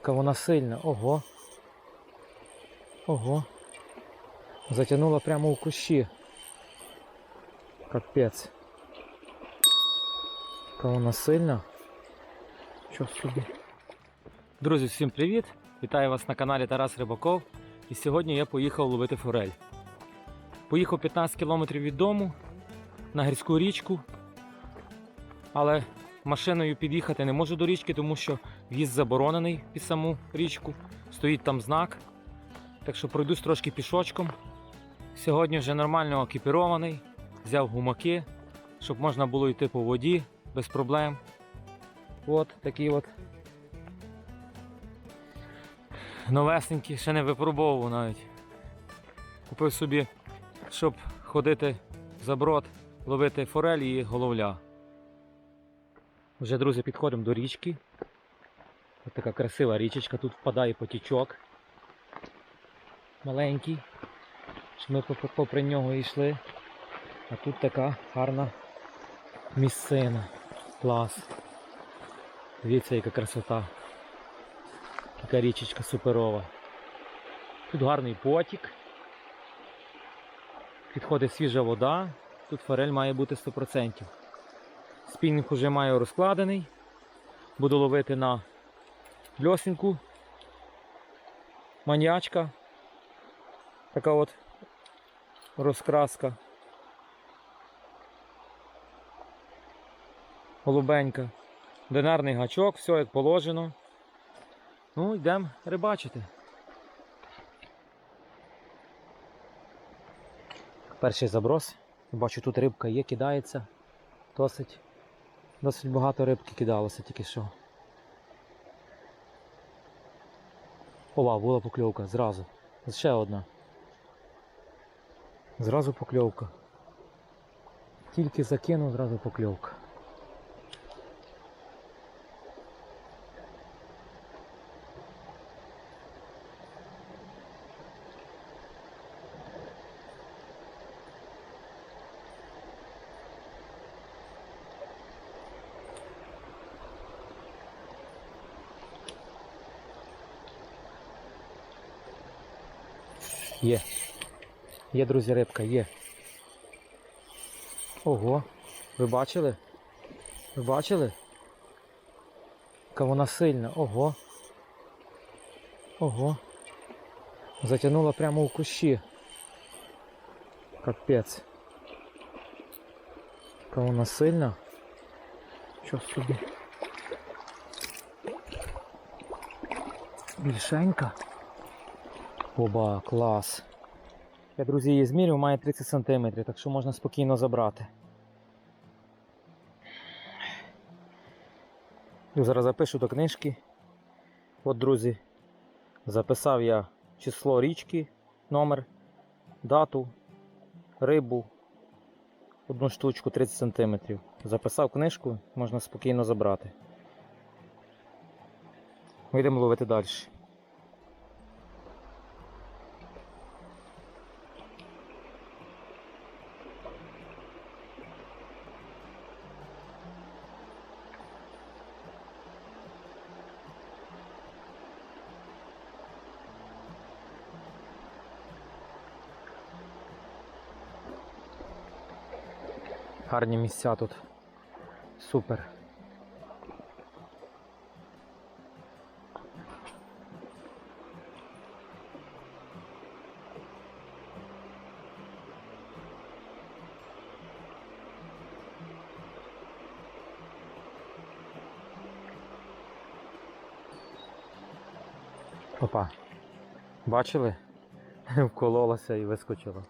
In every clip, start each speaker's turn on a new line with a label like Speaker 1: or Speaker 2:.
Speaker 1: Яка вона сильна. Ого. Ого. Затягнула прямо у кущі. Капець. Яка вона сильна. Що собі? Друзі, всім привіт! Вітаю вас на каналі Тарас Рибаков. І сьогодні я поїхав ловити форель. Поїхав 15 кілометрів від дому на гірську річку. Але машиною під'їхати не можу до річки, тому що в'їзд заборонений під саму річку. Стоїть там знак. Так що пройдусь трошки пішочком. Сьогодні вже нормально екіпірований, взяв гумаки, щоб можна було йти по воді без проблем. От такий от. Новесенький, ще не випробовував навіть. Купив собі, щоб ходити за брод, ловити форель і головля. Вже, друзі, підходимо до річки. Ось така красива річечка, тут впадає потічок. Маленький. Що Ми поп- попри нього йшли. А тут така гарна місцина. Клас. Дивіться, яка красота. Така річечка суперова. Тут гарний потік. Підходить свіжа вода. Тут форель має бути 100%. Спінінг уже маю розкладений. Буду ловити на льосинку. Маньячка. Така от розкраска. Голубенька. Динарний гачок, все як положено. Ну, йдемо рибачити. Перший заброс. Бачу, тут рибка є, кидається. Досить, досить багато рибки кидалося тільки що. Ова, була покльовка зразу. Ще одна. Зразу покльовка. Тільки закинув, зразу покльовка. Є. Є, друзі, рибка, є. Ого. Ви бачили? Ви бачили? Яка вона сильна. Ого. Ого. Затягнула прямо у кущі. Капець. Яка вона сильна. Що собі? Більшенька. Оба, клас. Я, друзі, її зміряв, має 30 см, так що можна спокійно забрати. І Зараз запишу до книжки. От, друзі, записав я число річки, номер, дату, рибу, одну штучку 30 см. Записав книжку, можна спокійно забрати. Вийдемо ловити далі. Гарні місця тут. Супер. Опа. Бачили? Вкололася і вискочила.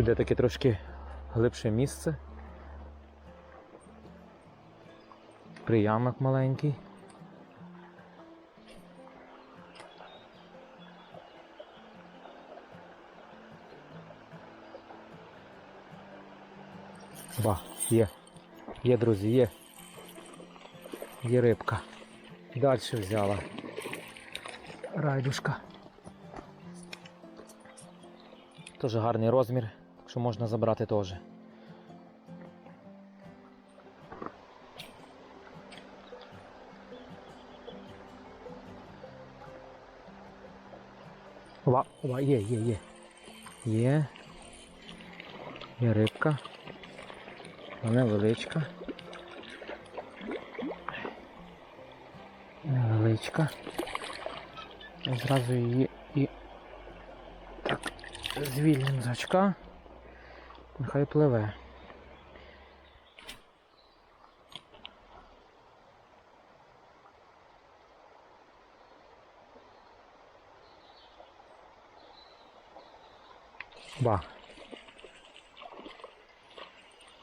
Speaker 1: Тут таке трошки глибше місце. Приямок маленький. Ба, є. Є, друзі, є. Є рибка. Далі взяла. Райдушка. Теж гарний розмір, що можна забрати теж. Ова, ова, є, є, є. Є. Є рибка. Вона невеличка. Невеличка. Зразу її і так звільним з очка. Нехай пливе. Ба.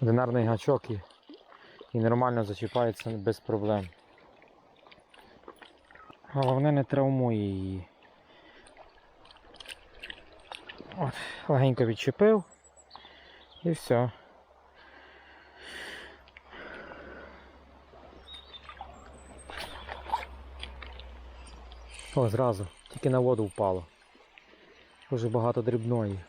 Speaker 1: Одинарний гачок і, і нормально зачіпається без проблем. Головне не травмує її. От, легенько відчепив і все. О, зразу, тільки на воду впало. Дуже багато дрібної.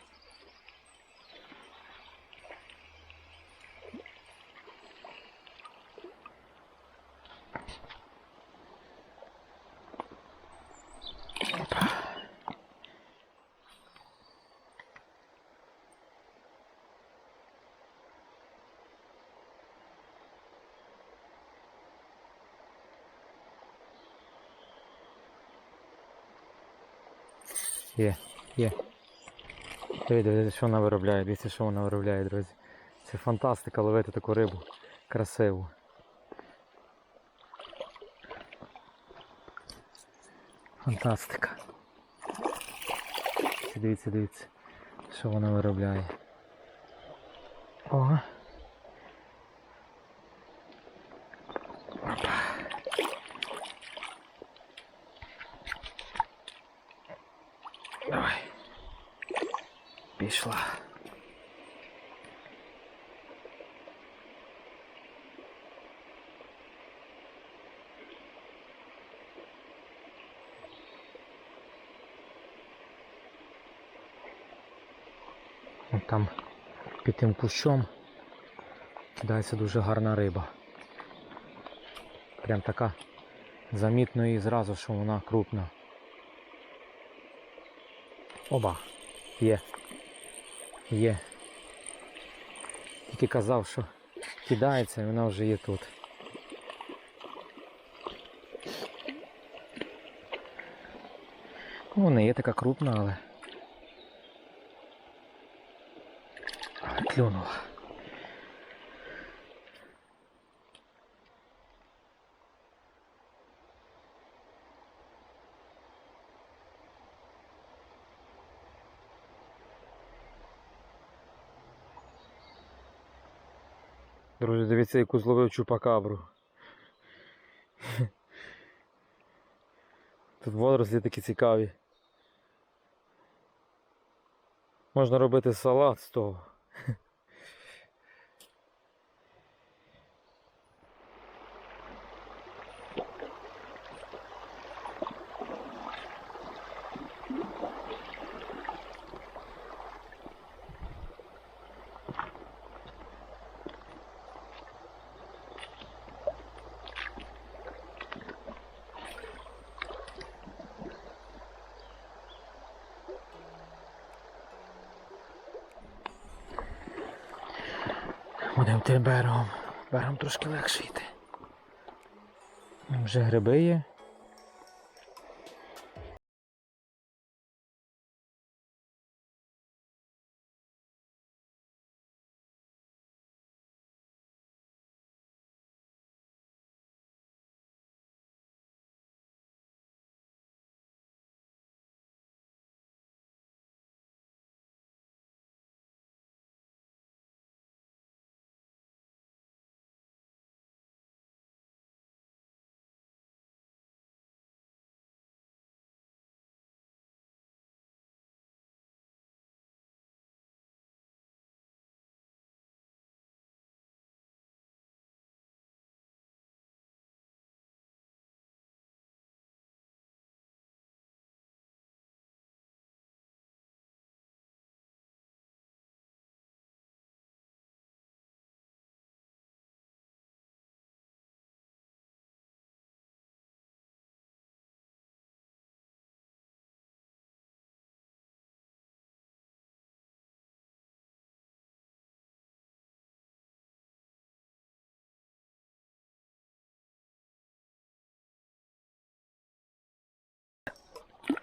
Speaker 1: Є, є. Дивіться, що вона виробляє, дивіться, що вона виробляє, друзі. Це фантастика ловити таку рибу. Красиву. Фантастика. Дивіться, дивіться, що вона виробляє. О. От Там під тим кущом кидається дуже гарна риба. Прям така замітно і зразу, що вона крупна. Оба. Є. Є. Тільки казав, що кидається і вона вже є тут. Ну, не є така крупна, але. Але клюнула. Друзі, дивіться, яку зловив чупакабру. Тут водорослі такі цікаві. Можна робити салат з того. Будемо тим берегом. Берегом трошки легше йти. Вже гриби є.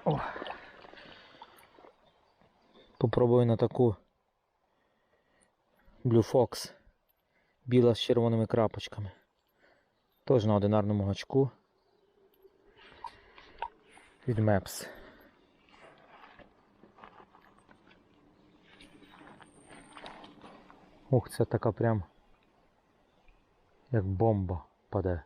Speaker 1: О. Попробую на таку Blue Fox. Біла з червоними крапочками. Теж на одинарному гачку. Від Maps. Ух, це така прям як бомба паде.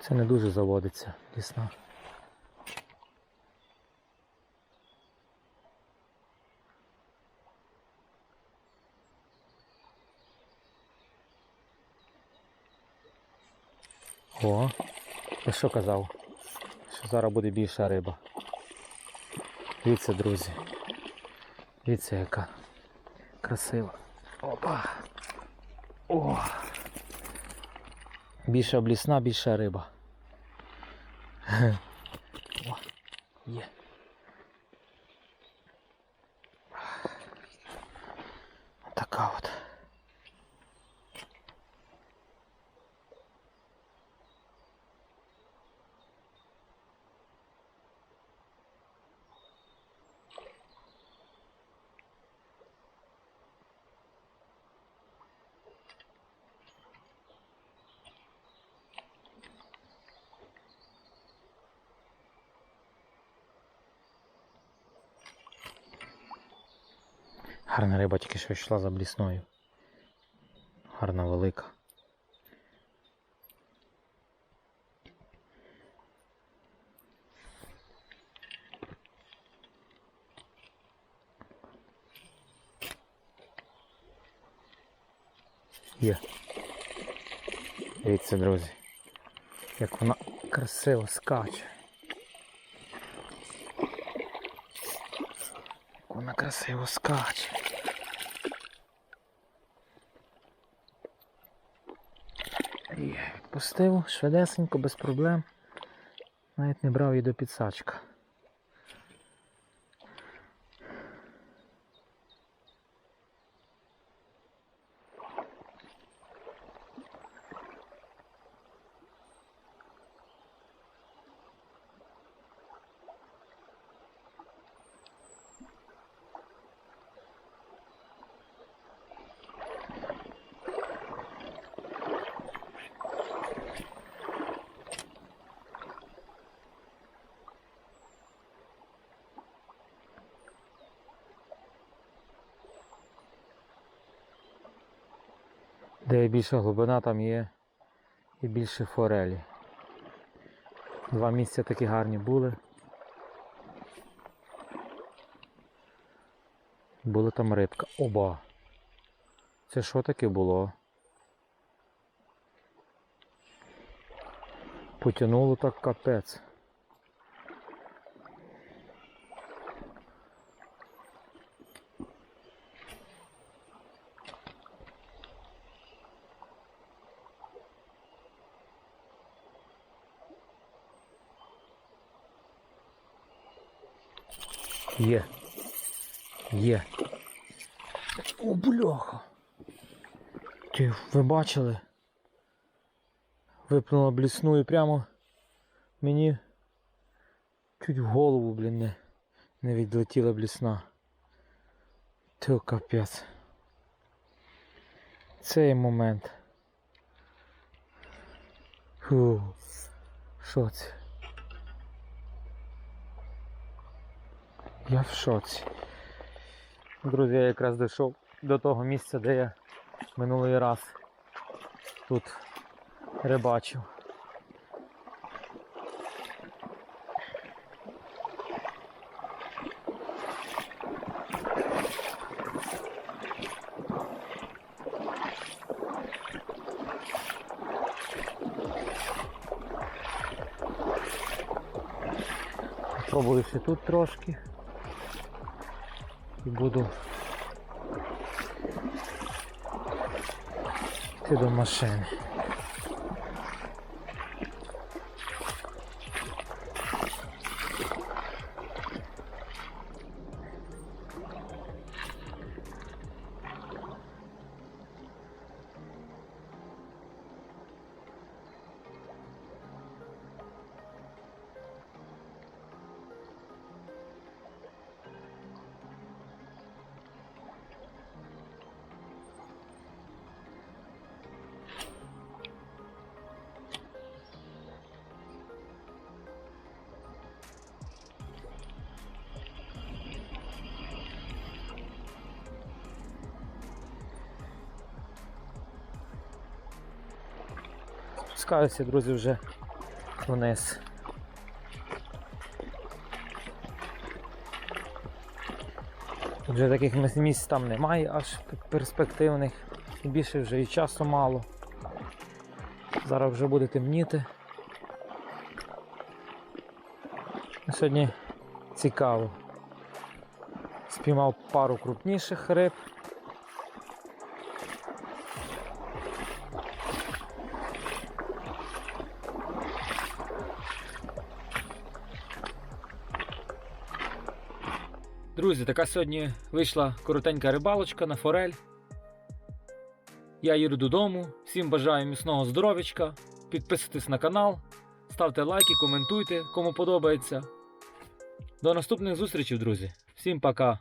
Speaker 1: Це не дуже заводиться лісна. О, я що казав? Що зараз буде більша риба. Дивіться, друзі. Дивіться, яка красива. Опа. О. Більша блісна, більша риба. О, є. Така от. Гарна риба тільки що йшла за блісною. Гарна велика. Є. Дивіться, друзі, як вона красиво скаче. Як Вона красиво скаче. Є, відпустив швидесенько, без проблем. Навіть не брав її до підсачка. Де більша глибина, там є і більше форелі. Два місця такі гарні були. Була там рибка. Оба. Це що таке було? Потянуло так капець. Є. Є. О, бляха. Ти, ви бачили? Виплюнула блісну і прямо мені чуть в голову, блін, не, не відлетіла блісна. Ти капець. Цей момент. Фу. Що це? Я в шоці. Друзі, я якраз дійшов до того місця, де я минулий раз тут рибачив. Пробую ще тут трошки і буду йти до машини. Спускаюся, друзі, вже вниз. Вже таких місць там немає аж перспективних. І більше вже і часу мало. Зараз вже буде темніти. Сьогодні цікаво. Спіймав пару крупніших риб. Друзі, така сьогодні вийшла коротенька рибалочка на форель. Я їду додому. Всім бажаю міцного здоров'ячка. Підписуйтесь на канал, ставте лайки, коментуйте, кому подобається. До наступних зустрічей, друзі. Всім пока!